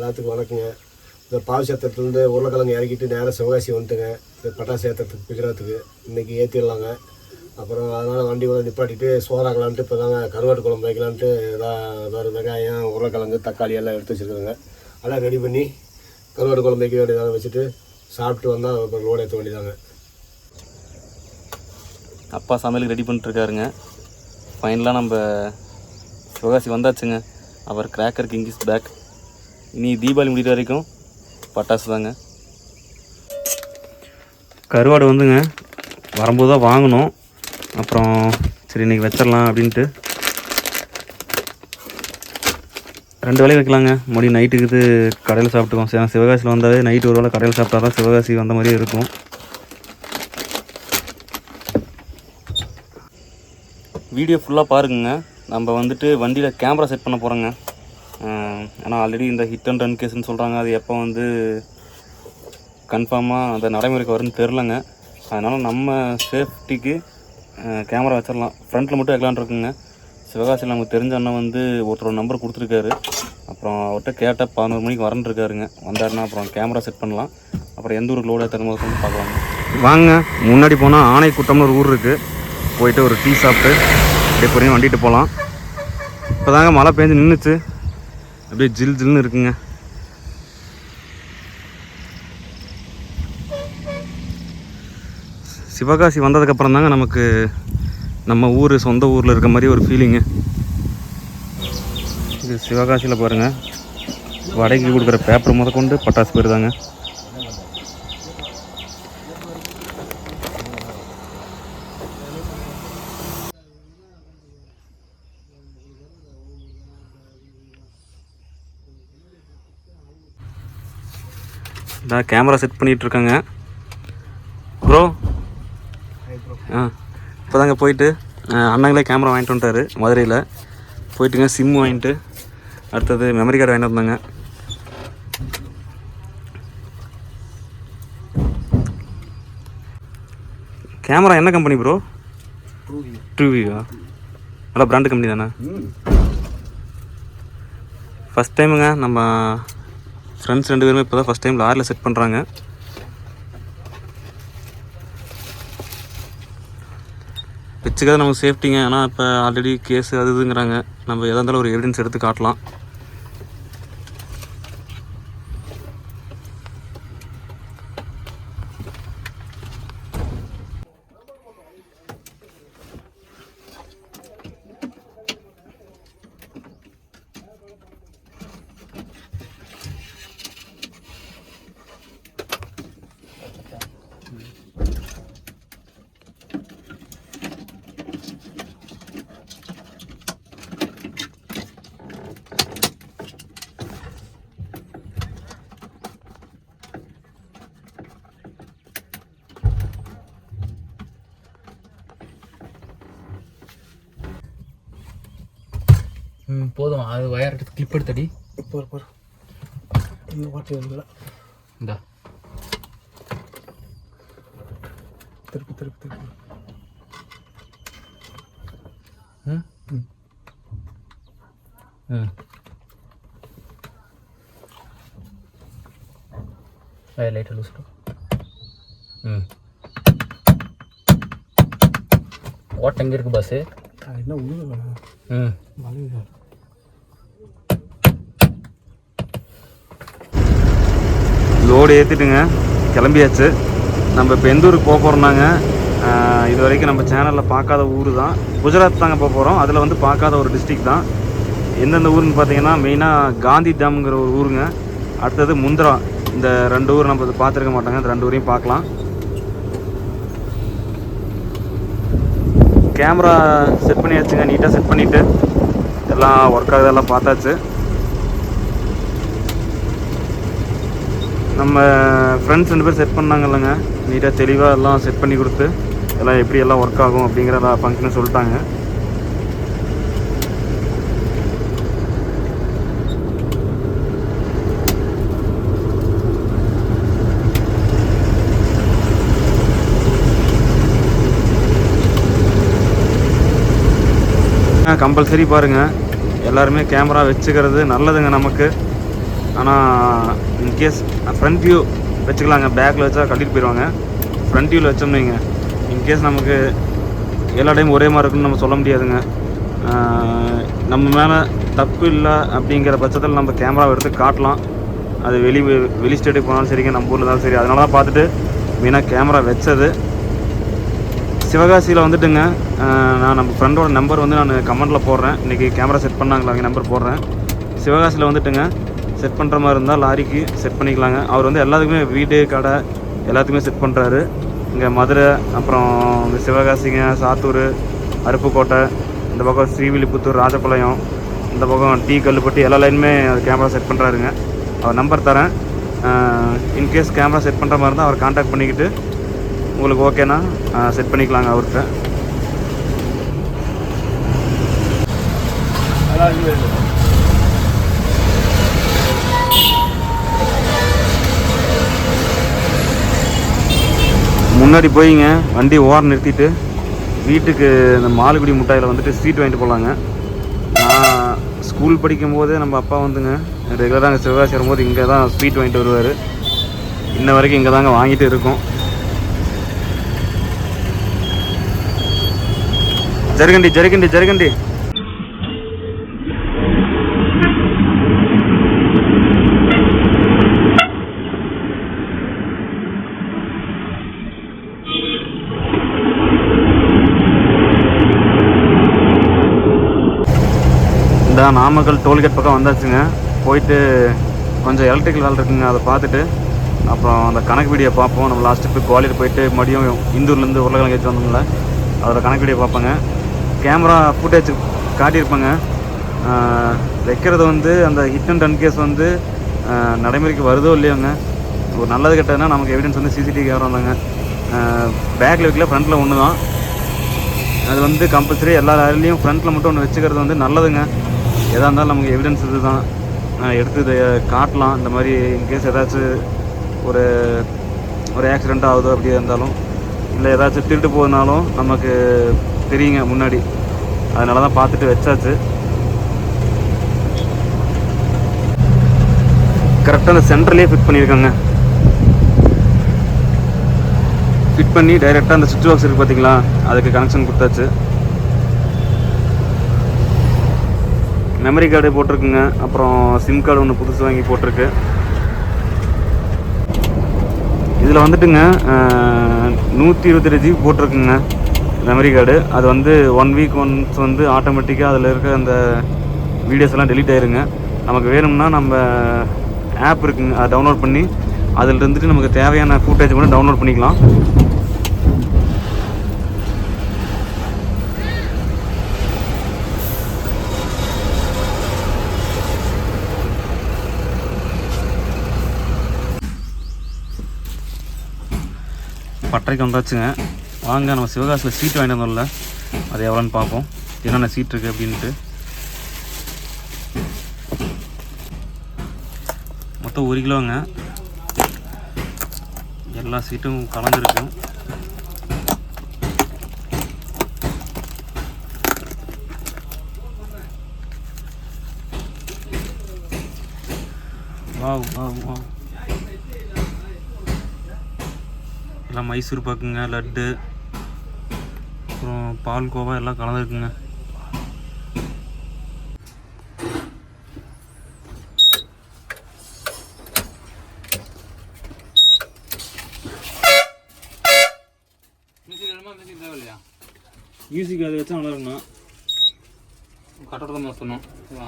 எல்லாத்துக்கும் வணக்கங்க. இந்த பாவச்சேத்திரத்துலேருந்து உருளைக்கிழங்கு இறக்கிட்டு நேராக சிவகாசி வந்துட்டுங்க. இந்த பட்டாசு ஏற்றத்துக்கு குஜராத்துக்கு இன்றைக்கி ஏற்றிடலாங்க அப்புறம் அதனால் வண்டி கூட நிப்பாட்டிட்டு சோறாக்கலான்ட்டு இப்போ தாங்க கருவாட்டு குழம்பு வைக்கலான்ட்டு எதாவது வேறு வெங்காயம் உருளைக்கிழங்கு தக்காளி எல்லாம் எடுத்து வச்சுருக்குறேங்க எல்லாம் ரெடி பண்ணி கருவாட்டு குழம்பு வைக்க வேண்டியதாக வச்சுட்டு சாப்பிட்டு வந்தால் அப்புறம் லோடு ஏற்ற வேண்டியதாங்க அப்பா சமையலுக்கு ரெடி பண்ணிட்டுருக்காருங்க. ஃபைனலாக நம்ம சிவகாசி வந்தாச்சுங்க. அவர் கிராக்கர் கிங் இஸ் பேக் இனி தீபாவளி முடிகிற வரைக்கும் பட்டாசு தாங்க. கருவாடு வந்துங்க. வரும்போது தான் வாங்கணும். அப்புறம் சரி இன்றைக்கி வச்சிடலாம் அப்படின்ட்டு. ரெண்டு வேலைக்கு வைக்கலாங்க. மறுபடியும் நைட்டுக்கு இது கடையில் சாப்பிட்டுக்கோம் சரி சிவகாசியில் வந்தாவே நைட்டு ஒரு வேளை கடையில் சாப்பிட்டா தான் சிவகாசி வந்த மாதிரியே இருக்கும். வீடியோ ஃபுல்லாக பாருங்க நம்ம வந்துட்டு வண்டியில் கேமரா செட் பண்ண போகிறோங்க ஏன்னா ஆல்ரெடி இந்த ஹிட் அண்ட் ரன் கேஸ்னு சொல்கிறாங்க அது எப்போ வந்து கன்ஃபார்மாக அந்த நடைமுறைக்கு வரும்னு தெரிலங்க அதனால் நம்ம சேஃப்டிக்கு கேமரா வச்சிடலாம். ஃப்ரண்ட்டில் மட்டும் வைக்கலான்னு இருக்குங்க. சிவகாசியில் நமக்கு தெரிஞ்ச அண்ணன் வந்து ஒருத்தரோட நம்பர் கொடுத்துருக்காரு. அப்புறம் அவர்கிட்ட கேட்டால் பதினோரு மணிக்கு வரன்ட்ருக்காருங்க வந்தாருன்னா அப்புறம் கேமரா செட் பண்ணலாம். அப்புறம் எந்த ஊருக்கு லோடு ஏற்றுற போது பார்க்கலாங்க. வாங்க முன்னாடி போனால் ஆணைக்குட்டம்னு ஒரு ஊர் இருக்குது போயிட்டு ஒரு டீ சாப்பிட்டு அப்படியே பொறுமையாக வண்டிட்டு போகலாம் இப்போ தாங்க மழை பெஞ்சு நின்றுச்சு அப்படியே ஜில் ஜில்னு இருக்குங்க. சிவகாசி வந்ததுக்கப்புறம் தாங்க நமக்கு நம்ம ஊர் சொந்த ஊரில் இருக்க மாதிரி ஒரு ஃபீலிங்கு இது சிவகாசியில் பாருங்கள் வடைக்கு கொடுக்குற பேப்பர் முத கொண்டு பட்டாசு போயிருந்தாங்க இதான் கேமரா செட் பண்ணிட்டு இருக்காங்க ப்ரோ ஆ இப்போ தாங்க போயிட்டு அண்ணங்களே கேமரா வாங்கிட்டு வந்துட்டாரு மதுரையில். போயிட்டுங்க சிம் வாங்கிட்டு அடுத்தது மெமரி கார்டு வாங்கிட்டு வந்தாங்க. கேமரா என்ன கம்பெனி ப்ரோ ட்ரூவியா நல்லா பிராண்டு கம்பெனி தானே? ஃபஸ்ட் டைமுங்க நம்ம ஃப்ரெண்ட்ஸ் ரெண்டு பேருமே இப்போ தான் ஃபஸ்ட் டைம் லாரியில் செட் பண்ணுறாங்க வச்சுக்காத நமக்கு சேஃப்டிங்க ஆனால் இப்போ ஆல்ரெடி கேஸ் அது இதுங்கிறாங்க. நம்ம எதாக இருந்தாலும் ஒரு எவிடன்ஸ் எடுத்து காட்டலாம். ம் போதும். அது வயர் எடுத்து கிளிப் எடுத்தடி. இப்போ இப்போ இந்த வந்து இந்தா. திருப்பி திருப்பி திருப்பி. ம் ம் வயர் லைட்டாக லூஸ் ம். ஓட்ட எங்கே இருக்கு பஸ்ஸு என்ன உள்ள ம். மழை லோடு ஏற்றிட்டுங்க கிளம்பியாச்சு. நம்ம இப்போ எந்த ஊருக்கு போக போகிறோம்னாங்க இது வரைக்கும் நம்ம சேனலில் பார்க்காத ஊர் தான். குஜராத் தாங்க போக போகிறோம் அதில் வந்து பார்க்காத ஒரு டிஸ்ட்ரிக் தான். எந்தெந்த ஊருன்னு பார்த்தீங்கன்னா மெயினாக காந்தி டேம்ங்கிற ஒரு ஊருங்க. அடுத்தது முந்திரா. இந்த ரெண்டு ஊர் நம்ம பார்த்துருக்க மாட்டாங்க. இந்த ரெண்டு ஊரையும் பார்க்கலாம். கேமரா செட் பண்ணியாச்சுங்க. நீட்டாக செட் பண்ணிவிட்டு எல்லாம் ஒர்க் ஆகுதெல்லாம் பார்த்தாச்சு. நம்ம ஃப்ரெண்ட்ஸ் ரெண்டு பேர் செட் பண்ணாங்க இல்லைங்க நீட்டாக தெளிவாக எல்லாம் செட் பண்ணி கொடுத்து எல்லாம் எப்படி எல்லாம் ஒர்க் ஆகும் அப்படிங்கிற ஃபங்க்ஷன் சொல்லிட்டாங்க. கம்பல்சரி பாருங்கள் எல்லாருமே கேமரா வச்சுக்கிறது நல்லதுங்க நமக்கு. ஆனால் இன்கேஸ் ஃப்ரண்ட் வியூ வச்சுக்கலாங்க. பேக்கில் வச்சா கட்டிட்டு போயிடுவாங்க ஃப்ரண்ட் வியூவில் வச்சோம்னு வைங்க. இன்கேஸ் நமக்கு எல்லா டைமும் ஒரே மாதிரி இருக்குன்னு நம்ம சொல்ல முடியாதுங்க. நம்ம மேலே தப்பு இல்லை அப்படிங்கிற பட்சத்தில் நம்ம கேமராவை எடுத்து காட்டலாம். அது வெளி வெளி ஸ்டேட்டுக்கு போனாலும் சரிங்க நம்ம ஊரில் இருந்தாலும் சரி. அதனால தான் பார்த்துட்டு மெயினாக கேமரா வச்சது. சிவகாசியில் வந்துட்டுங்க. நான் நம்ம ஃப்ரெண்டோட நம்பர் வந்து நான் கமெண்ட்டில் போடுறேன். இன்றைக்கி கேமரா செட் பண்ணாங்களா அவங்க நம்பர் போடுறேன். சிவகாசியில் வந்துட்டுங்க. செட் பண்ணுற மாதிரி இருந்தால் லாரிக்கு செட் பண்ணிக்கலாங்க. அவர் வந்து எல்லாத்துக்குமே வீடு கடை எல்லாத்துக்குமே செட் பண்ணுறாரு இங்கே மதுரை அப்புறம் இந்த சிவகாசிங்க சாத்தூர் அருப்புக்கோட்டை இந்த பக்கம் ஸ்ரீவில்லிபுத்தூர் ராஜபாளையம் இந்த பக்கம் டீ கல்லுப்பட்டி எல்லா லைனுமே அது கேமரா செட் பண்ணுறாருங்க அவர் நம்பர் தரேன். இன்கேஸ் கேமரா செட் பண்ணுற மாதிரி இருந்தால் அவர் காண்டாக்ட் பண்ணிக்கிட்டு உங்களுக்கு ஓகேனா செட் பண்ணிக்கலாங்க அவர்கிட்ட. முன்னாடி போயிங்க வண்டி ஓரம் நிறுத்திட்டு வீட்டுக்கு இந்த மாலுக்குடி முட்டாயில் வந்துட்டு ஸ்வீட் வாங்கிட்டு போகலாங்க நான் ஸ்கூல் படிக்கும்போது நம்ம அப்பா வந்துங்க ரெகுலராக அங்கே சிவகாசி வரும்போது இங்கே தான் ஸ்வீட் வாங்கிட்டு வருவார். இன்ன வரைக்கும் இங்கே தாங்க வாங்கிட்டு இருக்கோம். ஜருகண்டி ஜருகண்டி ஜருகண்டி இந்த நாமக்கல் டோல்கேட் பக்கம் வந்தாச்சுங்க. போயிட்டு கொஞ்சம் எலக்ட்ரிக்கல் வேலை இருக்குங்க அதை பார்த்துட்டு அப்புறம் அந்த கணக்கு வீடியோ பார்ப்போம். நம்ம லாஸ்ட்டு போய் குவாலிட்டி போயிட்டு மதியம் இந்தூர்லேருந்து உருளைக்கிழங்கு ஏற்றி வந்தோம்ல அதோட கணக்கு வீடியோ பார்ப்பேங்க. கேமரா ஃபுட்டேஜ் காட்டியிருப்பேங்க. வைக்கிறது வந்து அந்த ஹிட் அண்ட் ரன் கேஸ் வந்து நடைமுறைக்கு வருதோ இல்லையோங்க. ஒரு நல்லது கெட்டதுன்னா நமக்கு எவிடன்ஸ் வந்து சிசிடிவி கேமரா வந்தாங்க பேக்கில் வைக்கல ஃப்ரண்ட்டில் ஒன்று தான் அது வந்து கம்பல்சரி எல்லா லாரிலையும் ஃப்ரண்ட்டில் மட்டும் ஒன்று வச்சுக்கிறது வந்து நல்லதுங்க. எதாக இருந்தாலும் நமக்கு எவிடன்ஸ் இது தான் எடுத்து இதை காட்டலாம். இந்த மாதிரி இன்கேஸ் ஏதாச்சும் ஒரு ஒரு ஆக்சிடெண்ட் ஆகுது அப்படியே இருந்தாலும் இல்லை ஏதாச்சும் திருட்டு போகுதுனாலும் நமக்கு தெரியுங்க முன்னாடி. அதனால தான் பார்த்துட்டு வச்சாச்சு. கரெக்டாக அந்த சென்டர்லேயே ஃபிட் பண்ணியிருக்காங்க. ஃபிட் பண்ணி டைரெக்டாக அந்த சுவிட்ச் பாக்ஸ் இருக்குது பார்த்தீங்களா அதுக்கு கனெக்ஷன் கொடுத்தாச்சு. மெமரி கார்டு போட்டிருக்குங்க. அப்புறம் சிம் கார்டு ஒன்று புதுசு வாங்கி போட்டிருக்கு. இதில் வந்துட்டுங்க நூற்றி இருபத்தெட்டு ஜிபி போட்டிருக்குங்க மெமரி கார்டு அது வந்து ஒன் வீக் ஒன்ஸ் வந்து ஆட்டோமேட்டிக்காக அதில் இருக்க அந்த வீடியோஸ் எல்லாம் டெலீட் ஆயிருங்க. நமக்கு வேணும்னா நம்ம ஆப் இருக்குங்க அதை டவுன்லோட் பண்ணி அதில் இருந்துட்டு நமக்கு தேவையான ஃபுட்டேஜ் மட்டும் டவுன்லோட் பண்ணிக்கலாம். பட்டறைக்கு வந்தாச்சுங்க. வாங்க நம்ம சிவகாசில் சீட் வாங்கிட்டு வந்தோம்ல. அது எவ்வளோன்னு பார்ப்போம். என்னென்ன சீட் இருக்குது அப்படின்ட்டு. மொத்தம் ஒரு கிலோங்க. எல்லா சீட்டும் கலந்துருக்கு. Wow wow wow. எல்லாம் மைசூர் பாக்குங்க லட்டு அப்புறம் பால் கோவா எல்லாம் கலந்துருக்குங்க. மியூசிக் அதை வச்சா நல்லா இருக்குண்ணா கட்டோட தான் சொன்னோம்.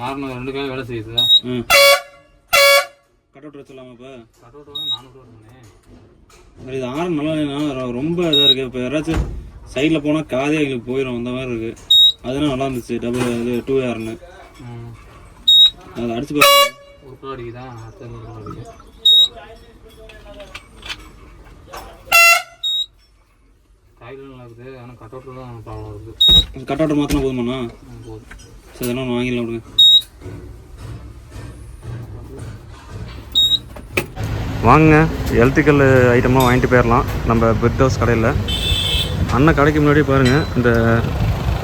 ஆறுநூறு ரெண்டு காய் வேலை செய்யுது. ம். கட் வச்சிடலாமா இப்போ? நானூறு வருமானே இது ஆரம் நல்லா ரொம்ப இதாக இருக்குது இப்போ யாராச்சும் சைடில் போனால் காதே எங்களுக்கு போயிடும் அந்த மாதிரி இருக்குது அதெல்லாம் நல்லா இருந்துச்சு. டபுள் இது டூ ஆர்னு அதை அடிச்சு பாருங்க. ஒரு கிலோ அடிக்குதா? அடுத்த ஒரு கிலோ அடிக்குது காய்கறி நல்லா இருக்குது. ஆனால் கட்டோட்டில் தான் ப்ராப்ளம் இருக்குது கட் அவுட் மாற்றினா போதுமாண்ணா போதும். சரி அதெல்லாம் ஒன்று வாங்கிடலாம் விடுங்க. வாங்க எலக்ட்ரிக்கல் ஐட்டமாக வாங்கிட்டு போயிடலாம் நம்ம பெட் ஹவுஸ் கடையில். அண்ணன் கடைக்கு முன்னாடி பாருங்கள் இந்த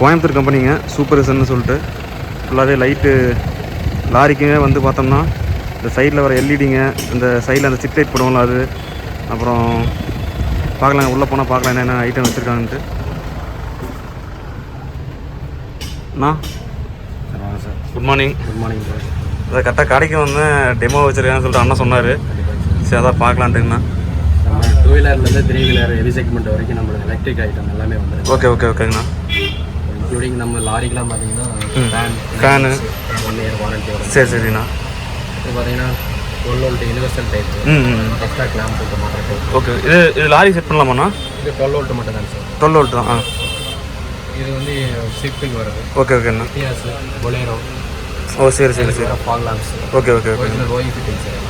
கோயம்புத்தூர் கம்பெனிங்க சூப்பர் சன்னு சொல்லிட்டு. ஃபுல்லாகவே லைட்டு லாரிக்குமே வந்து பார்த்தோம்னா இந்த சைடில் வர எல்இடிங்க இந்த சைடில் அந்த ஸ்ட்ரிட் லைட் போடுவோம்ல அது. அப்புறம் பார்க்கலாம் உள்ளே போனால் பார்க்கலாம் என்னென்ன ஐட்டம் வச்சுருக்காங்கன்ட்டு. அண்ணா? Sir good morning good morning sir கரெக்டாக கடைக்கு வந்தேன் டெமோ வச்சுருக்கேன்னு சொல்லிட்டு அண்ணா சொன்னார். சரி அதான் பார்க்கலான்ட்டுங்கண்ணா. நம்ம டூ வீலர்லேருந்து த்ரீ வீலர் ஹெவி செக்மெண்ட் வரைக்கும் நம்மளோட எலக்ட்ரிக் ஐட்டம் எல்லாமே வந்துருக்கு. ஓகே ஓகே ஓகேங்கண்ணா இன்க்ளூடிங் நம்ம லாரிக்கெலாம் பார்த்தீங்கன்னா fan fan one year warranty வரும். சரி சரிண்ணா. இது பார்த்தீங்கன்னா டுவெல் வோல்ட் யூனிவர்சல் டைப் ம் எக்ஸ்ட்ரா கிளாம்ப் போட்டு மாட்டுற டைப் ஓகே இது இது லாரி செட் பண்ணலாமாண்ணா? இது டுவெல் வோல்ட் மட்டும் தான் சார். டுவெல் வோல்ட் தான் ஆ. இது வந்து ஸ்விஃப்ட்டுக்கு வருது. ஓகே ஓகேண்ணா டியாஸ் பொலேரோ ஓ சரி சரி சரி. Fog lamps okay okay okay OE fitting sir.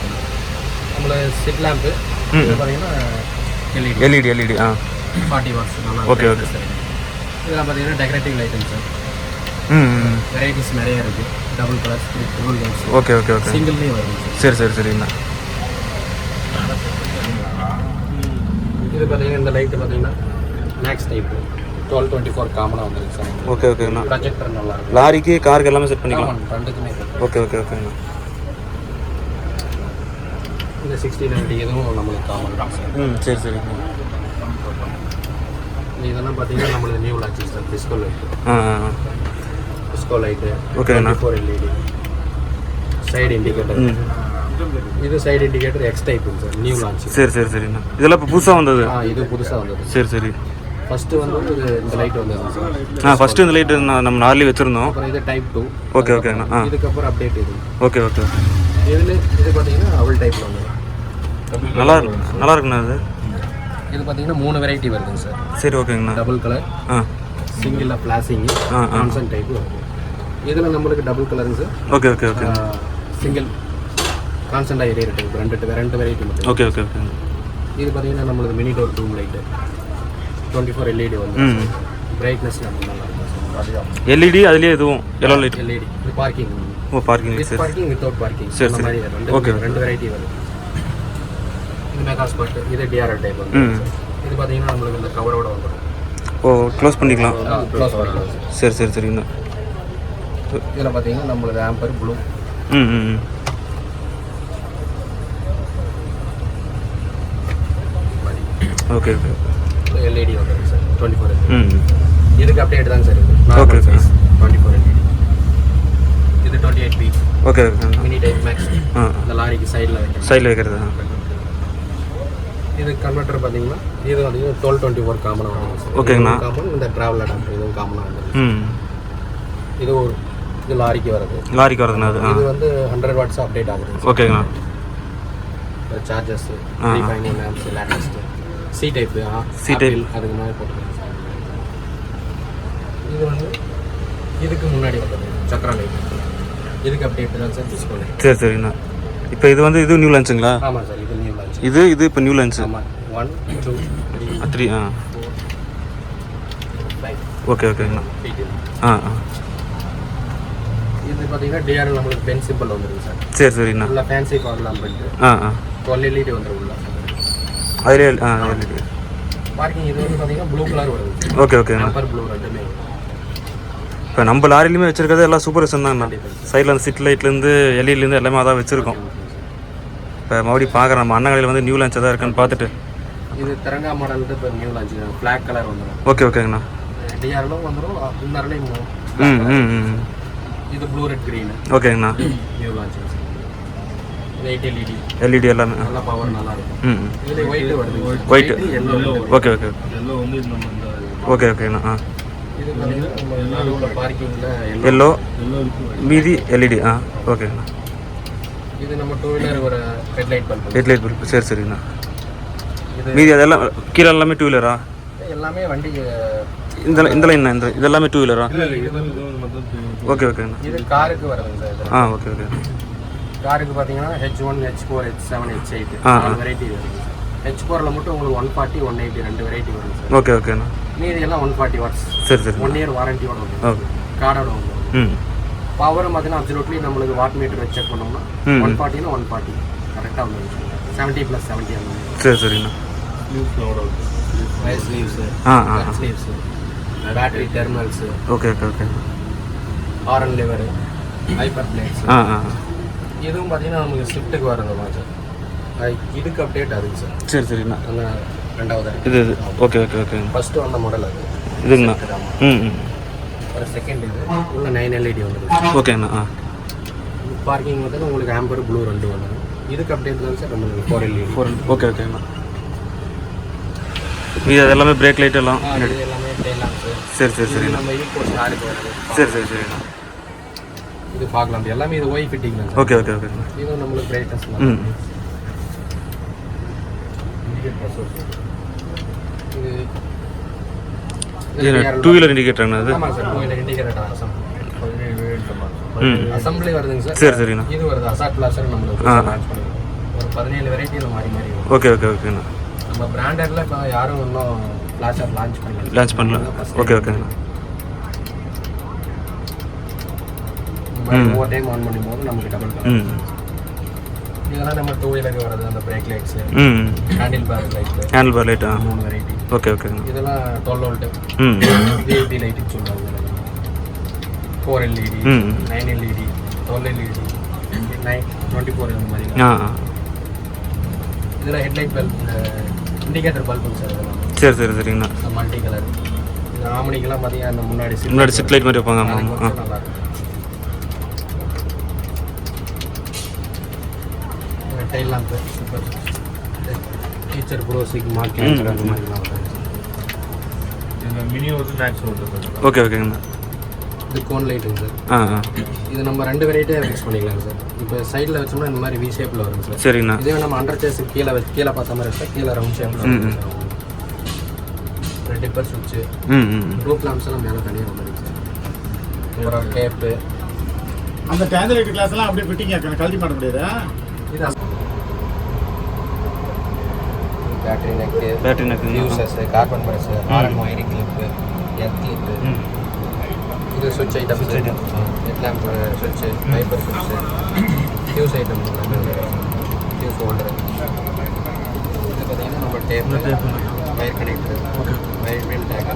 நம்மள சிட் லேம்ப்பு ம். இது பார்த்தீங்கன்னா எல்இடி எல்இடி எல்இடி ஆ. ஃபார்ட்டி வாட்ஸ் நல்லா Okay, okay. சார். இதெல்லாம் பார்த்தீங்கன்னா டெக்கரேட்டிவ் லைட்டம் சார். ம் வெரைட்டிஸ் நிறைய இருக்குது double colours triple colours okay okay okay. சிங்கிள்லேயும் வருது சார். சரி சரி சரிண்ணா இது பார்த்தீங்கன்னா இந்த லைட்டு பார்த்தீங்கன்னா max type twelve twenty four காமனாக வந்துருக்கு சார். ஓகே ஓகேண்ணா ப்ரொஜெக்டர் நல்லா லாரிக்கு காருக்கு எல்லாமே செட் பண்ணிக்கலாம். ரெண்டுக்குமே. ஓகே ஓகே ஓகேண்ணா இந்த சிக்ஸ்டி நைன்டி இதுவும் நம்மளுக்கு காமன் தான் சார் ம் சரி. சரிண்ணா இதெல்லாம் பார்த்தீங்கன்னா நம்மளுக்கு new launches sir disco light. Disco light ஓகேண்ணா ஃபோர் எல்இடி சைடு இண்டிகேட்டர் இது சைடு இண்டிகேட்டர் எக்ஸ் டைப்புங்க சார் நியூ லான்ச் சரி சரி சரிண்ணா இதெல்லாம் இப்போ புதுசாக வந்தது? ஆ இது புதுசாக வந்தது. சரி சரி. ஃபஸ்ட்டு வந்து இந்த லைட் வந்தது சார் ஆ ஃபஸ்ட்டு இந்த நான் நம்ம நார்லி வச்சுருந்தோம். அப்புறம் இது டைப் டூ ஓகே ஓகேண்ணா இதுக்கப்புறம் அப்டேட் இது. ஓகே ஓகே ஓகே இதில் இது பார்த்தீங்கன்னா அவள் டைப்பில் வந்து நல்லா இருக்கு நல்லா இருக்குண்ணா அது இது பார்த்தீங்கன்னா மூணு வெரைட்டி வருதுங்க சார். சரி ஓகேங்கண்ணா. டபுள் கலர் ஆ. ஃப்ளாஷிங் ஆ, ஆ. கான்சன் டைப் வருது இதில் நம்மளுக்கு டபுள் கலருங்க sir. Okay okay okay. Single கான்சன்டாக எரியர் டைப் ரெண்டு ரெண்டு வெரைட்டி மட்டும். Okay okay okay. இது பார்த்தீங்கன்னா நம்மளுக்கு mini door dome light twenty four LED வந்து பிரைட்னஸ் நம்ம நல்லா இருக்கும் எல்இடி அதுலேயே இதுவும் எல்லோ லைட் எல்இடி இது parking oh parking parking without parking சரி, சரி. Okay. ரெண்டு வெரைட்டி வருது. இது மெகா ஸ்பாட் இது டிஆர்எல் டைப் வந்து ம். இது பார்த்தீங்கன்னா நம்மளுக்கு இந்த கவரோட வந்துடும் ஓ க்ளோஸ் பண்ணிக்கலாம். க்ளோஸ் பண்ணிக்கலாம். சரி சரி சரிங்கண்ணா இதில் பார்த்தீங்கன்னா நம்மளுக்கு ஆம்பர் ப்ளூ ம் ஓகே ஓகே. எல்இடி வந்துடும் சார் டுவெண்ட்டி ஃபோர் ம் ம். இதுக்கு அப்டேட் தான் சார் இது okay. Size twenty four LED இது twenty eight B okay. Mini type max ஆ. இந்த லாரிக்கு சைடில் சைடில் வைக்கிறது இது கன்வெர்ட்டர் பார்த்தீங்கன்னா இது வந்து டுவெல் டுவெண்ட்டி ஃபோர் காமனாக வரும் ஓகேங்கண்ணா. காமன் இந்த ட்ராவல் அடாப்டர் இதுவும் காமனாக வந்துடும் ம். இது ஒரு இது லாரிக்கு வருது லாரிக்கு வருதுண்ணா அது? இது வந்து ஹண்ட்ரட் வாட்ஸ் அப்டேட் ஆகுது. ஓகேங்கண்ணா charges. Three five one amps latest C type. அதுக்கு மாதிரி போட்டுருக்கோம் இது வந்து இதுக்கு முன்னாடி வந்தது சக்கரா லைட். இதுக்கு அப்டேட் தான் சார் டிஸ்கோ லைட் சரி சரிண்ணா. இப்போ இது வந்து இது நியூ லஞ்சுங்களா ஆமாம் சார் இது இது இது இப்போ நியூ ஆமாம் ஒன் டூ த்ரீ ஆ ஓகே ஓகேங்கண்ணா ஆ ஆ. இது பார்த்தீங்கன்னா டிஆர்எல் நம்மளுக்கு பென் சிம்பிள் வந்துருக்கு சார். சரிண்ணா ஃபேன்சி ஆ ஆ டுவெல் எல்இடி வந்துடும் உள்ள. அதிலே ஆ எல்இடி பார்க்கிங் இது வந்து பார்த்தீங்கன்னா ப்ளூ கலர் வருது ஓகே ப்ளூ ரெண்டுமே. வரும். இப்போ நம்ம லாரிலையுமே வச்சிருக்கிறது எல்லாம் சூப்பர் தான்ண்ணா சைடில் அந்த சிட் லைட்லேருந்து எல்இடிலேருந்து எல்லாமே அதான் வச்சுருக்கோம். இப்போ மறுபடியும் பார்க்குறேன். நம்ம அண்ணன் கடையில் வந்து நியூ லான்ச் எதாவது இருக்கான்னு பார்த்துட்டு. இது திரங்கா மாடல் வந்து இப்போ நியூ லான்ச் பிளாக் கலர் வந்துடும் ஓகே ஓகேங்கண்ணா டிஆர்லும் வந்துடும் இன்னர்லேயும் ம் ம் ம் இது ப்ளூ ரெட் க்ரீன் ஓகேங்கண்ணா நியூ லான்ச் இது எல்இடி எல்இடி எல்லாமே. நல்லா பவர் நல்லா இருக்கும். ம் ம். இதில் ஒயிட் வருது. எல்லோ ஓகே ஓகே எல்லோ வந்து இது நம்ம இந்த ஓகே ஓகேண்ணா ஆ. இது எல்லோ மீதி எல்இடி ஆ. ஓகேங்கண்ணா இது நம்ம டூ வீலர் ஒரு head light bulb head light bulb சரி சரிண்ணா இது மீதி அதெல்லாம் கீழே எல்லாமே டூ வீலரா எல்லாமே வண்டி இந்த இந்த லைன் இந்த இதெல்லாமே டூ வீலரா ஓகே ஓகேண்ணா இது காருக்கு வருதுங்க சார் இது. ஆ ஓகே ஓகே காருக்கு பார்த்தீங்கன்னா H one H four H seven H eight variety வருது ஹெச் ஃபோரில் மட்டும் உங்களுக்கு ஒன் ஃபார்ட்டி ஒன் எயிட்டி ரெண்டு வெரைட்டி வரும் சார். ஓகே ஓகேண்ணா மீதி எல்லாம் ஒன் ஃபார்ட்டி வாட்ஸ் சரி சரி. ஒன் இயர் வாரண்டியோட ஓகே கார்டோட வரும். ம். பவரும் பார்த்தீங்கன்னா அப்சல்யூட்லி நம்மளுக்கு வாட் மீட்டர் வச்சு செக் பண்ணோம்னா. ஒன் ஃபார்ட்டினா ஒன் ஃபார்ட்டி கரெக்டாக வந்துடும் செவன்ட்டி ப்ளஸ் செவன்ட்டி அந்த மாதிரி. சரி சரிண்ணா. வயர் ஸ்லீவ்ஸு ஆ ஆ ஆ. Sleeves battery terminals okay okay okay horn lever wiper blades ஆ ஆ இதுவும் பார்த்தீங்கன்னா நமக்கு ஷிஃப்ட்டுக்கு வரது தான் சார் இதுக்கு அப்டேட் அதுக்கு சார். சரி சரிண்ணா. அந்த ரெண்டாவது இது இது. ஓகே ஓகே ஓகே ஃபஸ்ட்டு வந்த மாடல் அது. இதுங்கண்ணா. ம் ம் ஒரு செகண்ட் இது. உள்ள நைன் எல்இடி வந்துருக்கு ஓகேண்ணா ஆ. பார்க்கிங் வந்து உங்களுக்கு ஆம்பர் ப்ளூ ரெண்டு வந்துடும் இதுக்கு அப்டேட் தான் சார் நம்மளுக்கு ஃபோர் எல்இடி ஃபோர் ஓகே ஓகேண்ணா இது எல்லாமே பிரேக் லைட் எல்லாம் எல்லாமே சரி சரி சரிண்ணா நம்ம சரி சரி சரிண்ணா இது பார்க்கலாம். எல்லாமே இது ஒய் ஃபிட்டிங் தான் சார் ஓகே ஓகே ஓகேண்ணா இது நம்மளுக்கு பிரைட்னஸ் ம். இது டூ வீலர் இண்டிகேட்டர்ண்ணா அது? ஆமாம் sir two wheeler indicator assembly ம். அசம்பிளி வருதுங்க சார் சரி சரிண்ணா. இது வருது அசாட் பிளாசர் நம்மளுக்கு ஒரு பதினேழு வெரைட்டியில் மாறி மாறி ஓகே ஓகே ஓகேண்ணா நம்ம பிராண்டட்ல இப்போ யாரும் இன்னும் பிளாசர் லான்ச் பண்ணல. லான்ச் பண்ணலாம் ஓகே ஓகேண்ணா ஒவ்வொரு டைம் ஆன் பண்ணும்போது நமக்கு டபுள் ம். இதெல்லாம் நம்ம டூ வீலருக்கு வருது அந்த பிரேக் லைட்ஸ் ம். Handle bar light handle bar லைட்டா மூணு வெரைட்டி ஓகே ஓகேண்ணா இதெல்லாம் டுவெல் வோல்ட்டு ம். விஐபி லைட்டுன்னு சொல்லுவாங்க ஃபோர் எல்இடி ம். Nine LED twelve LED nine twenty four இந்த மாதிரி. ஆ. ஆ. இதில் ஹெட்லைட் பல்ப் இண்டிகேட்டர் பல்புங்க சார் இதெல்லாம். சரி சரி சரிங்கண்ணா. மல்டி கலர் இந்த ஆமணிக்கெல்லாம் பார்த்தீங்கன்னா அந்த முன்னாடி முன்னாடி சிட் லைட் மாதிரி வைப்பாங்க. ஆமாம் நல்லா இருக்கும். டைல் லாம்ப் சூப்பர் டீச்சர் ப்ரோ சிக்மா கேன்சர் அந்த மாதிரிலாம் வரும் மினி வந்து மேக்ஸ் வருது ஓகே ஓகேங்கண்ணா இது கோன் லைட்டுங்க சார். ஆ ஆ. இது நம்ம ரெண்டு வெரைட்டியாக ஃபிக்ஸ் பண்ணிக்கலாம் சார். இப்போ சைடில் வச்சோம்னா இந்த மாதிரி வி ஷேப்பில் வரும் சார். சரிங்கண்ணா. இதே நம்ம அண்டர் சேஸ் கீழே வச்சு கீழே பார்த்த மாதிரி வச்சா கீழே ரவுண்ட் ஷேப்பில் வரும் சார். டிப்பர் சுவிட்சு ம் ம் ம். ரூப் லாம்ப்ஸ் எல்லாம் மேலே தனியாக வந்துருக்கு சார். அப்புறம் டேப்பு அந்த டேஞ்சலைட் கிளாஸ் எல்லாம் அப்படியே ஃபிட்டிங் ஆக்கணும் கழட்டி மாட்ட முடியாது இது battery neck battery neck fuses carbon press Aaron wiring clip earth clip இது சுவிட்ச் ஐட்டம் ஹெட் லேம்ப் சுவிட்ச் வைப்பர் சுவிட்ச் ஃபியூஸ் ஐட்டம் ஃபியூஸ் ஹோல்டர் இது பார்த்தீங்கன்னா நம்ம tape wire connector wire wheel take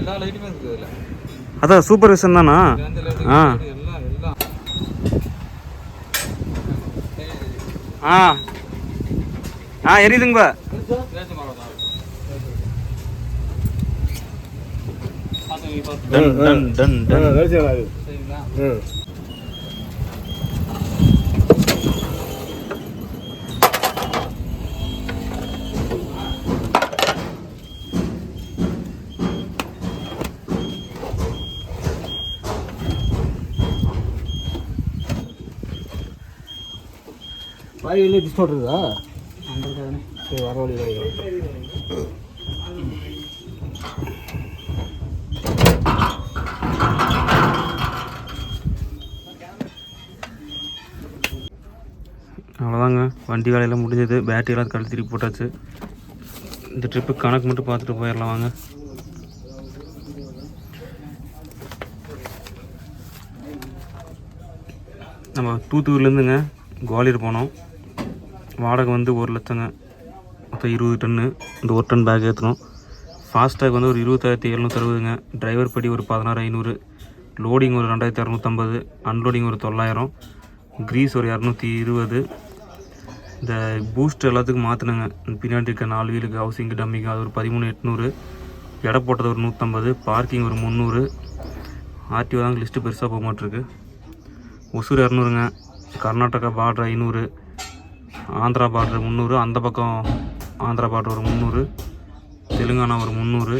எல்லா லைட்டுமே இருக்குது இதில் அதான் சூப்பர் விஷன் தானா? ஆ. ஆ. ஆ எரியுதுங்க பேச்சு மாடல் தான் பார்த்துங்க இப்போ டன் டன் டன் டன் பாயில் டிஸ்கவுண்ட் இருக்குதா சரி வர வழி அவ்வளோதாங்க வண்டி வேலையெல்லாம் முடிஞ்சது. பேட்டரியெல்லாம் கழட்டி திருப்பி போட்டாச்சு. இந்த ட்ரிப்பு கணக்கு மட்டும் பார்த்துட்டு போயிடலாம் வாங்க. நம்ம தூத்துக்குடிலேருந்துங்க குவாலியர் போனோம். வாடகை வந்து ஒரு லட்சங்க. மொத்தம் இருபது டன்னு. இந்த ஒரு டன் பேக் ஏற்றணும் ஃபாஸ்டேக் வந்து ஒரு இருபத்தாயிரத்தி எழுநூற்றி அறுபதுங்க. டிரைவர் படி ஒரு பதினாறு ஐநூறு. லோடிங் ஒரு ரெண்டாயிரத்தி இரநூத்தம்பது அன்லோடிங் ஒரு தொள்ளாயிரம். க்ரீஸ் ஒரு இரநூத்தி இருபது. இந்த பூஸ்ட் எல்லாத்துக்கும் மாற்றினுங்க பின்னாடி இருக்க நாலு வீலுக்கு ஹவுசிங்கு டம்மிக்கு அது ஒரு பதிமூணு எட்நூறு. எடை போட்டது ஒரு நூற்றம்பது பார்க்கிங் ஒரு முந்நூறு ஆர்டிஓ தாங்க லிஸ்ட்டு பெருசாக போக மாட்டிருக்கு. ஒசூர் இரநூறுங்க. கர்நாடகா பார்டர் ஐநூறு. ஆந்திரா பார்டர் முந்நூறு அந்த பக்கம் ஆந்திரா பார்டர் ஒரு முந்நூறு தெலுங்கானா ஒரு முந்நூறு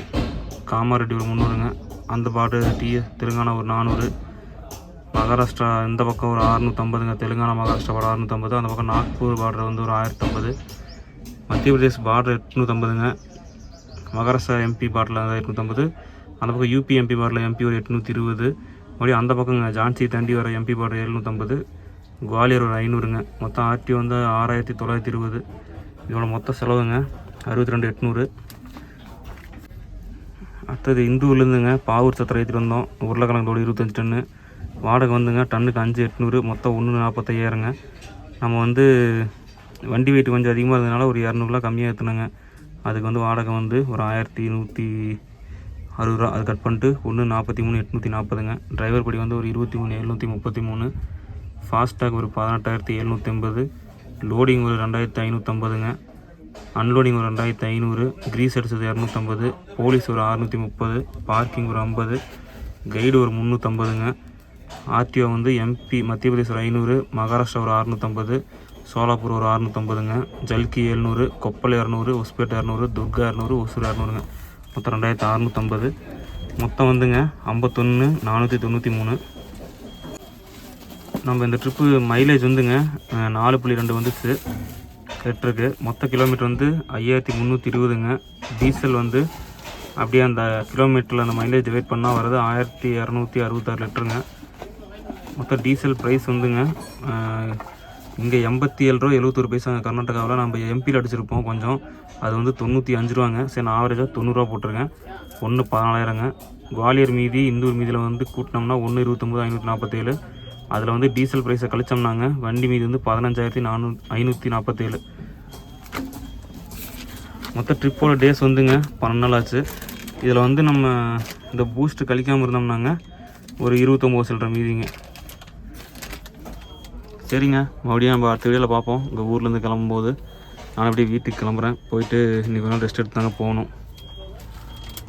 காமாரெட்டி ஒரு முந்நூறுங்க. அந்த பார்டர் டி தெலுங்கானா ஒரு நானூறு மகாராஷ்டிரா இந்த பக்கம் ஒரு அறுநூற்றம்பதுங்க தெலுங்கானா மகாராஷ்டிரா பார்டர் அறுநூற்றம்பது அந்த பக்கம் நாக்பூர் பார்டர் வந்து ஒரு ஆயிரத்தம்பது மத்திய பிரதேஷ் பார்டர் எட்நூற்றம்பதுங்க மகாராஷ்டிரா எம்பி பார்டரில் எட்நூற்றம்பது அந்த பக்கம் யூபி எம்பி பார்டரில் எம்பி ஒரு எட்நூற்றி இருபது மறுபடியும் அந்த பக்கங்க ஜான்சி தாண்டி வர எம்பி பார்டர் எழுநூற்றம்பது குவாலியர் ஒரு ஐநூறுங்க. மொத்தம் ஆர்டி வந்து ஆறாயிரத்தி தொள்ளாயிரத்தி இருபது. இதோட மொத்த செலவுங்க அறுபத்தி ரெண்டு எட்நூறு. அடுத்தது இந்துவிலேருந்துங்க பாவூர் சத்திரம் ஏற்றிட்டு வந்தோம். உருளைக்கிழங்கோடு இருபத்தஞ்சி டன்னு. வாடகை வந்துங்க டன்னுக்கு அஞ்சு எட்நூறு. மொத்தம் ஒன்று நாற்பத்தையாயிரங்க நம்ம வந்து வண்டி வெயிட் கொஞ்சம் அதிகமாக இருந்ததுனால ஒரு இரநூறுலாம் கம்மியாக ஏற்றுனங்க அதுக்கு வந்து வாடகை வந்து ஒரு ஆயிரத்தி நூற்றி அறுபது ரூபா. அது கட் பண்ணிட்டு ஒன்று நாற்பத்தி மூணு எட்நூற்றி நாற்பதுங்க. டிரைவர் படி வந்து ஒரு இருபத்தி மூணு எழுநூற்றி முப்பத்தி மூணு. ஃபாஸ்டாக் ஒரு பதினெட்டாயிரத்தி எழுநூற்றி ஐம்பது லோடிங் ஒரு ரெண்டாயிரத்தி ஐநூற்றம்பதுங்க அன்லோடிங் ஒரு ரெண்டாயிரத்தி ஐநூறு க்ரீஸ் அடிச்சது இரநூத்தம்பது போலீஸ் ஒரு அறுநூற்றி முப்பது பார்க்கிங் ஒரு ஐம்பது கைடு ஒரு முந்நூற்றம்பதுங்க ஆர்டிஓ வந்து எம்பி மத்திய பிரதேஷ் ஒரு ஐநூறு மகாராஷ்டிரா ஒரு அறுநூற்றம்பது சோலாப்பூர் ஒரு அறுநூற்றம்பதுங்க ஜல்கி எழுநூறு கொப்பல் இரநூறு ஒஸ்பேட் இரநூறு துர்கா இரநூறு ஒசூர் இரநூறுங்க. மொத்தம் ரெண்டாயிரத்தி அறுநூற்றம்பது மொத்தம் வந்துங்க ஐம்பத்தொன்று நானூற்றி தொண்ணூற்றி மூணு. நம்ம இந்த ட்ரிப்பு மைலேஜ் வந்துங்க நாலு புள்ளி ரெண்டு வந்துச்சு லிட்டருக்கு மொத்த கிலோமீட்டர் வந்து ஐயாயிரத்தி முந்நூற்றி இருபதுங்க. டீசல் வந்து அப்படியே அந்த கிலோமீட்டரில் அந்த மைலேஜ் டிவைட் பண்ணால் வர்றது ஆயிரத்தி இரநூத்தி அறுபத்தாறு லிட்டருங்க. மொத்த டீசல் ப்ரைஸ் வந்துங்க இங்கே எண்பத்தி ஏழு ரூபா எழுபத்தொரு பைசாங்க கர்நாடகாவில் நம்ம எம்பியில் அடிச்சிருப்போம் கொஞ்சம். அது வந்து தொண்ணூற்றி அஞ்சு ரூபாங்க. சரி நான் ஆவரேஜாக தொண்ணூறுரூவா போட்டிருக்கேன். ஒன்று பதினாலாயிரங்க. குவாலியர் மீதி இந்தூர் மீதியில் வந்து கூட்டினோம்னா ஒன்று இருபத்தொம்போது ஐநூற்றி நாற்பத்தேழு அதில் வந்து டீசல் ப்ரைஸை கழிச்சோம்னாங்க. வண்டி மீது வந்து பதினஞ்சாயிரத்தி நானூ ஐநூற்றி நாற்பத்தேழு மொத்த ட்ரிப்போட டேஸ் வந்துங்க பன்னெண்டு நாள் ஆச்சு. இதில் வந்து நம்ம இந்த பூஸ்ட் கழிக்காமல் இருந்தோம்னாங்க ஒரு இருபத்தொம்போது சில்லற மீதிங்க. சரிங்க மறுபடியும் நம்ம அடுத்த வீடியோவில் பார்ப்போம். உங்கள் ஊர்லேருந்து கிளம்பும்போது நான் அப்படியே வீட்டுக்கு கிளம்புறேன். போயிட்டு இன்றைக்கி வேணால் நாள் ரெஸ்ட் எடுத்து தாங்க போகணும்.